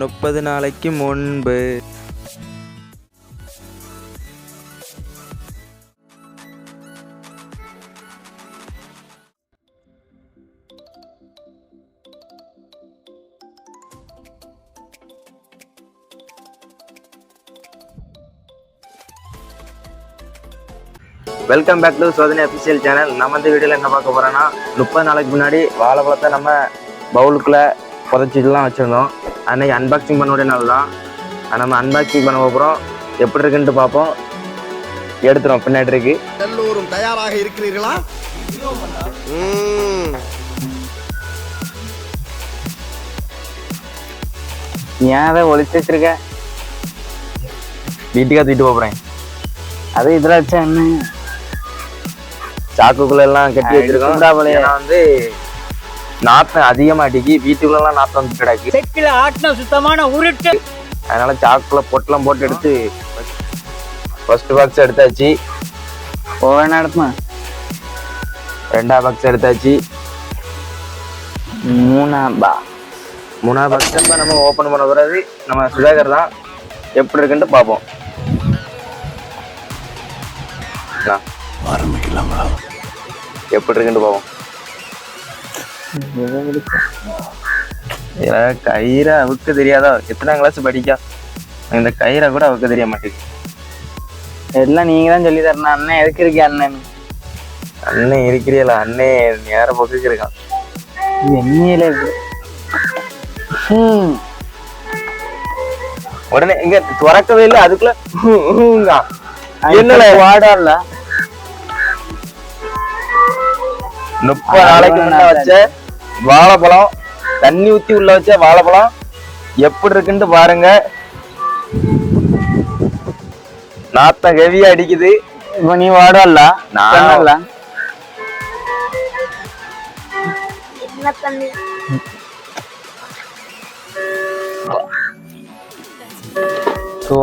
முப்பது நாளைக்கு முன்பு. Welcome back to Sothanai official channel நம்ம இந்த வீடியோவில் என்ன பார்க்க போகிறோன்னா முப்பது நாளைக்கு முன்னாடி வாழைப்பழத்தை நம்ம பவுலுக்குள்ளே புதைச்சிட்டுலாம் வச்சுருந்தோம். அன்னைக்கு அன்பாக்சிங் பண்ண நாள் தான் நம்ம அன்பாக்சிங் பண்ண போகிறோம் எப்படி இருக்குன்ட்டு பார்ப்போம். எடுத்துரும் பின்னாடி இருக்கு. எல்லோரும் தயாராக இருக்கிறீர்களா. ஏன் அதை ஒளிச்சு வச்சிருக்க? வீட்டுக்காக தூக்கிட்டு போகிறேன் அது இதுல வச்சா என்ன? சாக்குக்குள்ள எல்லாம் கட்டி வச்சிருக்கோம். வந்து நாத்தம் அதிகமாக அடிக்கி வீட்டுக்குள்ளலாம் நாத்தம் வந்து கிடக்கு. செக்கில ஆட்டின சுத்தமான உருட்டு. அதனால சாக்குல பொட்டெல்லாம் போட்டு எடுத்து ஃபர்ஸ்ட் பாக்ஸ் எடுத்தாச்சு. போவேன் நடத்துமா ரெண்டாவது பாக்ஸ் எடுத்தாச்சு. மூணா பா. மூணாவது பாக்ஸ் இப்போ நம்ம ஓப்பன் பண்ண பிறகு நம்ம சுதாகர் தான் எப்படி இருக்குன்ட்டு பார்ப்போம்? எப்படி இருக்குன்ட்டு பார்ப்போம். ஏன்னா கயிறை அவுக்க தெரியாதா? எத்தனாம் கிளாஸ் படிக்கா? இந்த கயிறை கூட அவுக்க தெரிய மாட்டேங்குது. எல்லாம் நீங்க தான் சொல்லி தரணும். அண்ணன் எதுக்கு இருக்கே அண்ணன்? அண்ணன் இருக்கிறியல அண்ணே நேர பக்கத்துக்கு இருக்கான். என்னையில இருக்கு. உடனே இங்க திறக்கவே இல்லை அதுக்குள்ள. என்னல வாடல முப்பது நாளைக்கு முன்ன வச்ச வாழைப்பழம் தண்ணி ஊத்தி உள்ள வச்ச வாழைப்பழம் எப்படி இருக்குன்னு பாருங்க. நாத்தம் ஹெவியா அடிக்குது. இப்ப நீ வாடல நான்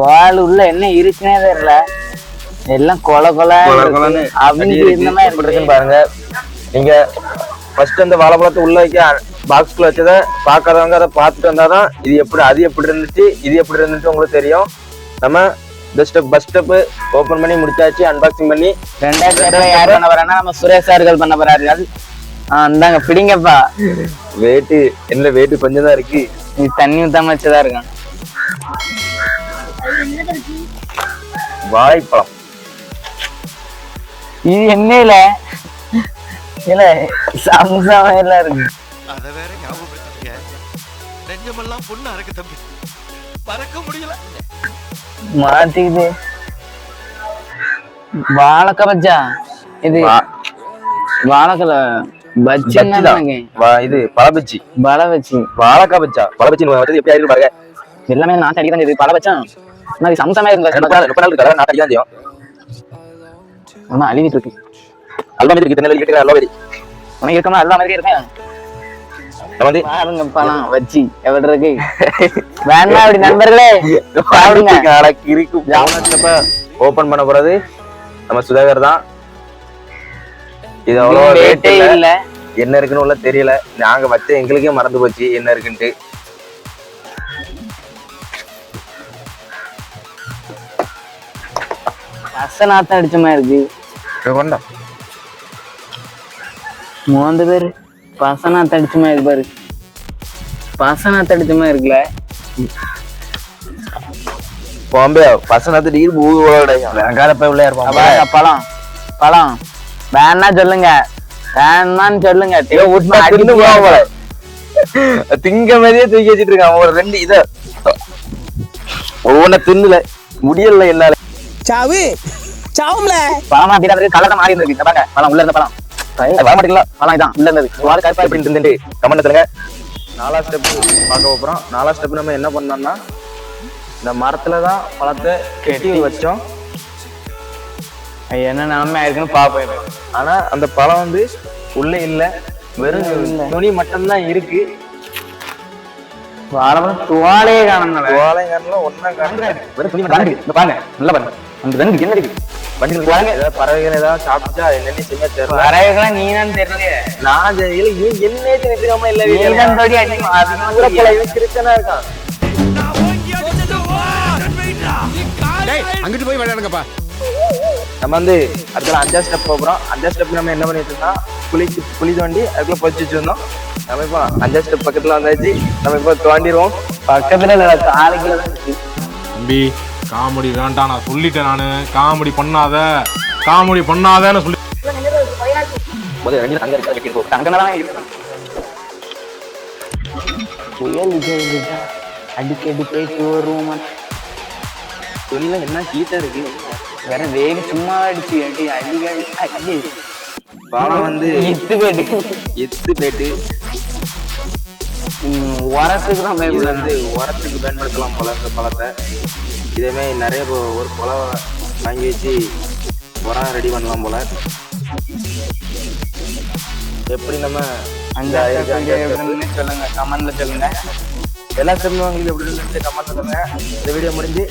வால் உள்ள என்ன இருக்குன்னே தெரியல. எல்லாம் கொல கொல இருக்குன்னு பாருங்க. நீங்க ஃபர்ஸ்ட் அந்த வாழைப்பழத்தை உள்ள வைக்க பாக்ஸ்குள்ள வச்சதை பார்க்காதவங்க அதை பார்த்துட்டு வந்தாதான் இது எப்படி அது எப்படி இருந்துச்சு இது எப்படி இருந்துச்சு உங்களுக்கு தெரியும். நம்ம இந்த ஸ்டெப் பஸ் ஸ்டெப் ஓபன் பண்ணி முடிச்சாச்சு அன்பாக்சிங் பண்ணி. ரெண்டாயிரத்தி யார் பண்ண போறாங்கன்னா நம்ம சுரேஷ் சார்கள் பண்ண போறார்கள் இந்தாங்க பிடிங்கப்பா. வெயிட்டு என்ன வெயிட்டு கொஞ்சம் தான் இருக்கு. இது தண்ணி ஊத்தாம வச்சதா இருக்கும் வாழைப்பழம். இது என்ன இல்ல சம்சா எல்லாம் இருக்கு. அத வேற ஞாபகப்படுத்திட்டீங்க. நெஞ்சமெல்லாம் பொண்ணா இருக்கு தம்பி. பறக்க முடியல. மாத்திக்குது. வாழைக்காய் பஜ்ஜா. இது வாழைக்கால பஜ்ஜி தான். இது பழபச்சி பழபச்சி எப்படி ஆயிருக்கு பாருங்க. எல்லாமே நாட்டு அடிக்க தான் இது ஆனா இது சம்சமே இருந்தா நாள் நாட்டு அடிதான் செய்யும். ஆனா அழிவிட்டு இருக்கு. அல்வா மாதிரி இருக்கு தென்னல் இருக்கிற அல்வா மாதிரி உனக்கு இருக்கமா? மாதிரி இருக்கேன் வந்து வச்சு இருக்கு? வேணா அப்படி நண்பர்களே பாருங்க. இருக்கு ஓபன் பண்ண போறது நம்ம சுதாகர் தான். இது அவ்வளோ ரேட் ரேட்டே இல்ல. என்ன இருக்குன்னு உள்ள தெரியல. நாங்க வச்ச எங்களுக்கே மறந்து போச்சு என்ன இருக்குன்ட்டு. ரசநாத்தம் அடிச்ச மாதிரி இருக்கு. கொண்டா. மூந்து பேரு அடிச்ச மாதிரி இருக்கு பாரு. பசநாத்தம் அடிச்ச மாதிரி இருக்குல்ல. பாம்பே பசங்க நீர் பூ வெங்காய போய் உள்ள இருப்பான் பாருங்க, பழம் பழம். வேணா சொல்லுங்க. வேணான்னு சொல்லுங்க. திங்க மாதிரியே தூக்கி வச்சிட்டு இருக்கான். ஒரு ரெண்டு இத. ஒவ்வொன்ன தின்னுல. முடியல என்னால. சாவு. சாவும்ல. பழமா தீராது கலர் மாறி இங்க பாருங்க. பழம் உள்ள இருந்த பழம். வர மாட்டீங்களா? பழம் இதான் உள்ள இருந்தது ஒரு வாரம் கருப்பா எப்படி இருந்துட்டு கமெண்ட் சொல்லுங்க. நாலா ஸ்டெப் பார்க்க போறோம். நாலா ஸ்டெப் நம்ம என்ன பண்ணோம்னா இந்த மரத்துல தான் பழத்தை கெட்டி வச்சோம். என்ன நிலைமை ஆயிருக்குன்னு பாப்போம் ஆனா அந்த பழம் வந்து உள்ள இல்ல. வெறும் துணி மட்டும்தான் இருக்கு. காணும் ஓலைங்கல்ல ஒன்னா காணுங்க வெறும் துணி மட்டும் இருக்கு. இந்த பாருங்க. நல்லா பாருங்க. அந்த ரெண்டு என்ன இருக்கு? வண்டிக்கு பறவைகள் ஏதாவது என்னன்னு தெரியல. நான் தெரியல என்னே அங்கிட்டு போய் விளையாடுங்கப்பா. நம்ம வந்து அதுக்குள்ள அஞ்சாவது ஸ்டெப் போகிறோம் அஞ்சாவது ஸ்டெப் நம்ம என்ன பண்ணிட்டு இருந்தோம்? குளிச்சு குளி தோண்டி அதுக்குள்ள பொதிச்சு வச்சிருந்தோம் நம்ம இப்போ அஞ்சாவது ஸ்டெப் பக்கத்துல வந்தாச்சு. நம்ம இப்போ தோண்டிடுவோம். பக்கத்துல காலைக்குள்ள தான் தம்பி காமெடி வேண்டாம் நான் சொல்லிட்டேன் நானு. காமெடி பண்ணாத. காமெடி பண்ணாதன்னு சொல்லி முதல்ல ரெண்டு அங்கே இருக்கிற வெட்டிட்டு போ. அங்கதான் இருக்கு புயல் விஜய் விஜா அடிக்கடி போயிட்டு வருவோம் துணியில என்ன ஹீட்டா இருக்கு? வேற வேக சும்மா அடிச்சு அடி அடிக்கடி அடி. பாலம் வந்து இத்து போயிட்டு எத்து போயிட்டு ம், உரத்துக்கு தான் உரத்துக்கு பயன்படுத்தலாம் போல இந்த பழத்தை. இதே மாதிரி நிறைய ஒரு பழம் வாங்கி வச்சு உரம் ரெடி பண்ணலாம் போல. எப்படி நம்ம எப்படின்னு சொல்லுங்க கமெண்ட்ல சொல்லுங்க. எல்லா வாங்கி எப்படி இருந்து கமெண்ட் பண்ணுங்க. இந்த வீடியோ முடிஞ்சு